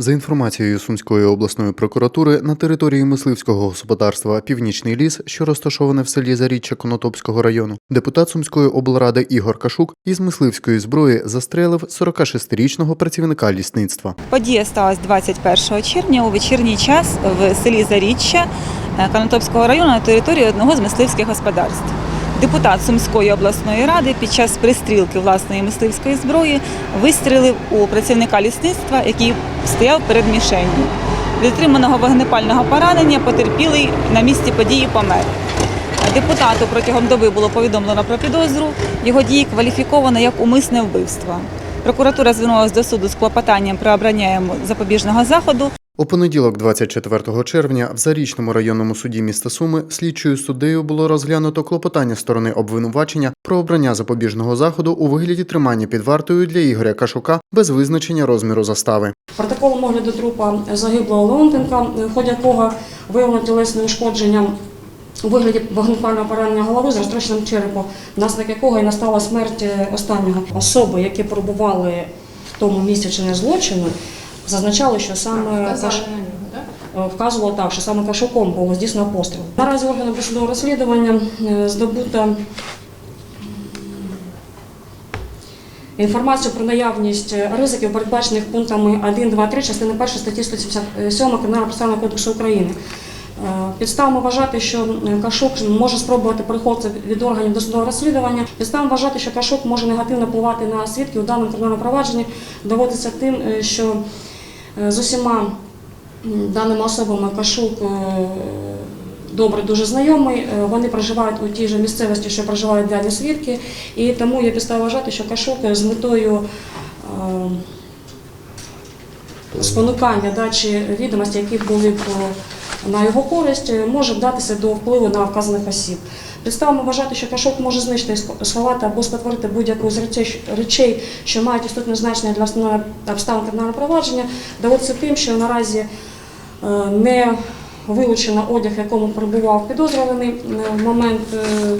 За інформацією Сумської обласної прокуратури, на території мисливського господарства Північний ліс, що розташоване в селі Заріччя Конотопського району, депутат Сумської облради Ігор Кашук із мисливської зброї застрелив 46-річного працівника лісництва. Подія сталася 21 червня у вечірній час в селі Заріччя е, Канатопського району на території одного з мисливських господарств. Депутат Сумської обласної ради під час пристрілки власної мисливської зброї вистрілив у працівника лісництва, який стояв перед мішенью. Від отриманого вогнепального поранення потерпілий на місці події помер. Депутату протягом доби було повідомлено про підозру. Його дії кваліфіковано як умисне вбивство. Прокуратура звернулася до суду з клопотанням про обрання йому запобіжного заходу. У понеділок, 24 червня, в Зарічному районному суді міста Суми слідчою суддею було розглянуто клопотання сторони обвинувачення про обрання запобіжного заходу у вигляді тримання під вартою для Ігоря Кашука без визначення розміру застави. Протоколом огляду трупа загиблого Леонтенка, в ході якого виявлено тілесне ушкодження у вигляді вогнепального поранення голови з розтрощеним черепом, внаслідок якого і настала смерть е, останнього. Особи, які перебували в тому місці чи не злочину, зазначали, що саме Каш... е, вказувало так, що саме Кашуком було здійснено постріл. Наразі органи досудового розслідування е, здобуто Інформацію про наявність ризиків, передбачених пунктами 1, 2, 3 частини 1 статті 177 Кримінального процесуального кодексу України. Е, Підставами вважати, що Кашук може спробувати переходити від органів досудового розслідування. Підставами вважати, що Кашук може негативно впливати на свідків у даному кримінальному провадженні, доводиться тим, е, що е, з усіма даними особами Кашук е, добре дуже знайомий. Е, Вони проживають у тій же місцевості, що проживають дані свідки, і тому є підстава вважати, що Кашук з метою е, спонукання дачі відомості, які були б е, на його користь, е, може вдатися до впливу на вказаних осіб. Підставами вважати, що кашок може знищити, сховати або спотворити будь-яку з речей, що мають істотне значення для встановлення обставин кримінального провадження, доводиться тим, що наразі е, не вилучено одяг, в якому перебував підозрюваний е, в момент е,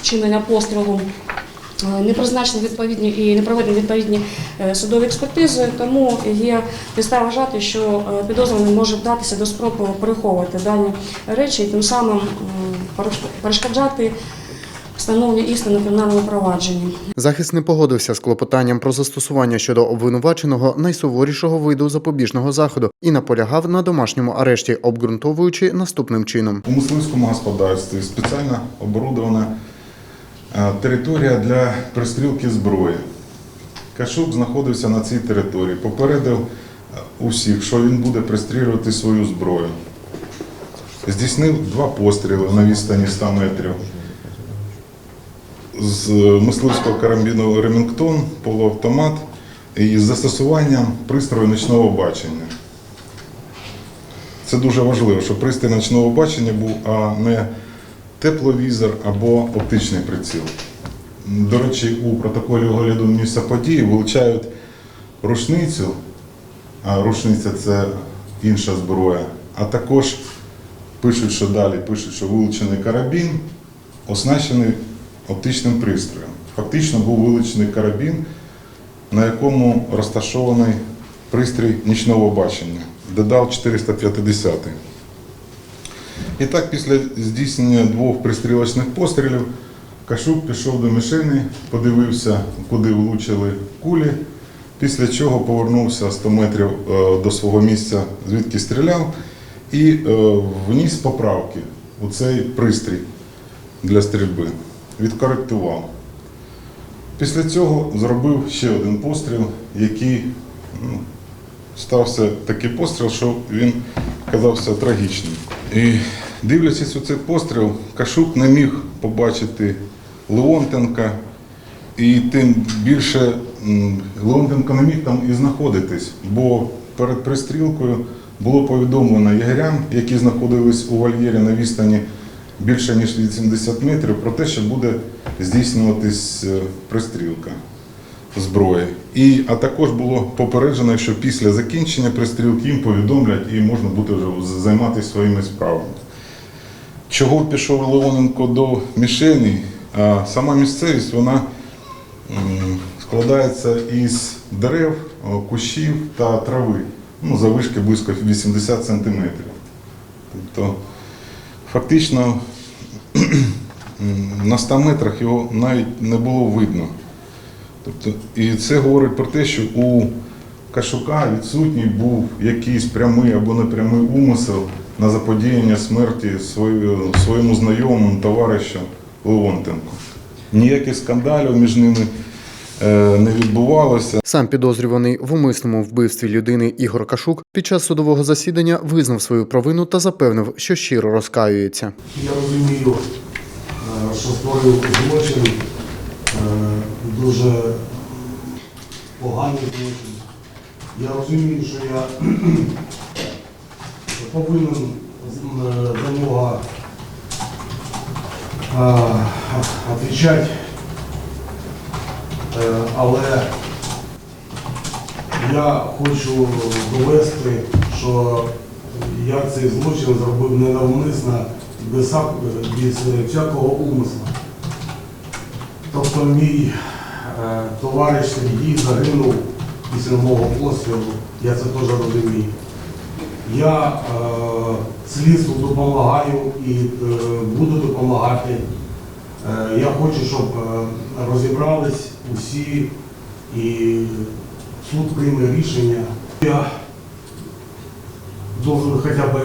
вчинення пострілу. Е, Не призначені відповідні і не проведені відповідні е, судові експертизи, тому є підстава вважати, що е, підозрюваний може вдатися до спроби переховувати дані речі і тим самим перешкоджати встановленню істини в кримінальному провадженні. Захист не погодився з клопотанням про застосування щодо обвинуваченого найсуворішого виду запобіжного заходу і наполягав на домашньому арешті, обґрунтовуючи наступним чином. У мисливському господарстві спеціально оборудована е, територія для пристрілки зброї. Кашук знаходився на цій території, попередив е, усіх, що він буде пристрілювати свою зброю. Здійснив два постріли на відстані 100 метрів. З мисливського карабіну Ремінгтон, полуавтомат і з застосуванням пристрою нічного бачення. Це дуже важливо, щоб пристрій ночного бачення був, а не тепловізор або оптичний приціл. До речі, у протоколі огляду місця події вилучають рушницю, а рушниця це інша зброя, а також пишуть, що далі пишуть, що вилучений карабін оснащений оптичним пристроєм. Фактично був вилучений карабін, на якому розташований пристрій нічного бачення. Дедал 450. І так, після здійснення двох пристрілочних пострілів, Кашук пішов до мішені, подивився, куди влучили кулі, після чого повернувся 100 метрів е, до свого місця, звідки стріляв, і е, вніс поправки у цей пристрій для стрільби. Відкоректував. Після цього зробив ще один постріл, який ну, стався такий постріл, що він казався трагічним. І дивлячись у цей постріл, Кашук не міг побачити Леонтенка, і тим більше Леонтенко не міг там і знаходитись, бо перед пристрілкою було повідомлено ягерям, які знаходились у вольєрі на відстані більше ніж 80 метрів, про те, що буде здійснюватись е, пристрілка зброї. І, а також було попереджено, що після закінчення пристрілки їм повідомлять і можна буде вже займатися своїми справами. Чого пішов Леоненко до мішені? Сама місцевість вона складається із дерев, кущів та трави. Ну, завишки близько 80 см. Тобто, фактично на 100 метрах його навіть не було видно. Тобто, і це говорить про те, що у Кашука відсутній був якийсь прямий або непрямий умисел на заподіяння смерті своєму знайомому товаришу Леонтенку. Ніяких скандалів між ними е, не відбувалося. Сам підозрюваний в умисному вбивстві людини Ігор Кашук під час судового засідання визнав свою провину та запевнив, що щиро розкаюється. Я розумію, е, що створив злочин, е, дуже поганий злочин. Я розумію, що я повинен за нього відповідати, але я хочу довести, що я цей злочин зробив ненавмисно, без, всякого умисла. Тобто мій е, товариш Сергій загинув після мого пострілу, я це теж розумію. Я е, слідству допомагаю і е, буду допомагати. Е, я хочу, щоб е, розібрались усі і суд прийме рішення. Я должен хоча б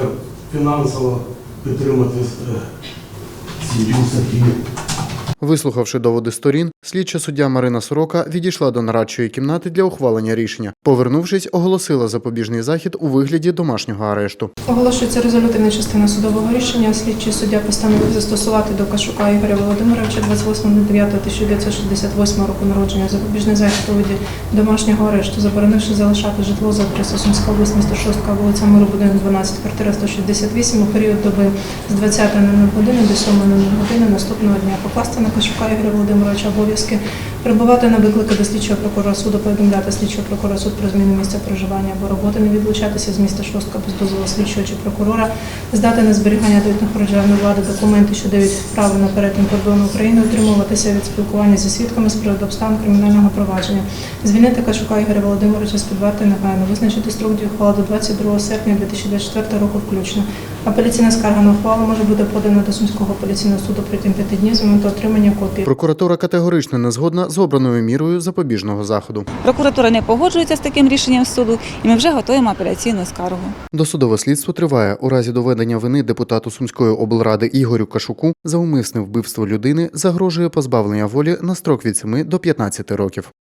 фінансово підтримати е, сім'ю Сергія. Вислухавши доводи сторін, слідча суддя Марина Сорока відійшла до нарадчої кімнати для ухвалення рішення. Повернувшись, оголосила запобіжний захід у вигляді домашнього арешту. Оголошується резолютивна частина судового рішення. Слідчий суддя постановив застосувати до Кашука Ігоря Володимировича 28.09.1968 року народження запобіжний захід у виді домашнього арешту, заборонивши залишати житло за адресою Сумська область, місто Шостка, вулиця Миру, будинок 12, квартира 168 у період доби з 20.00 години до 7.00 години наступного дня. Покласти на Кашука Ігоря Володимировича обов'язки прибувати на виклики до слідчого прокурора суду, повідомляти слідчого прокурора суд про зміну місця проживання або роботи, не відлучатися з міста Шостка без дозволу слідчого чи прокурора, здати на зберігання до державної влади документи, що дають право на перетин кордону України, утримуватися від спілкування зі свідками з приводу обставин кримінального провадження, звільнити Кашука Ігоря Володимировича з під варти негайно, визначити строк дії ухвали до 22 серпня 2024 року включно. Апеляційна скарга на ухвалу може бути подана до Сумського апеляційного суду протягом п'яти днів з моменту отримання копії. Прокуратура категорично не згодна з обраною мірою запобіжного заходу. Прокуратура не погоджується з таким рішенням суду, і ми вже готуємо апеляційну скаргу. Досудове слідство триває у разі доведення вини депутату Сумської облради Ігорю Кашуку за умисне вбивство людини загрожує позбавлення волі на строк від 7 до 15 років.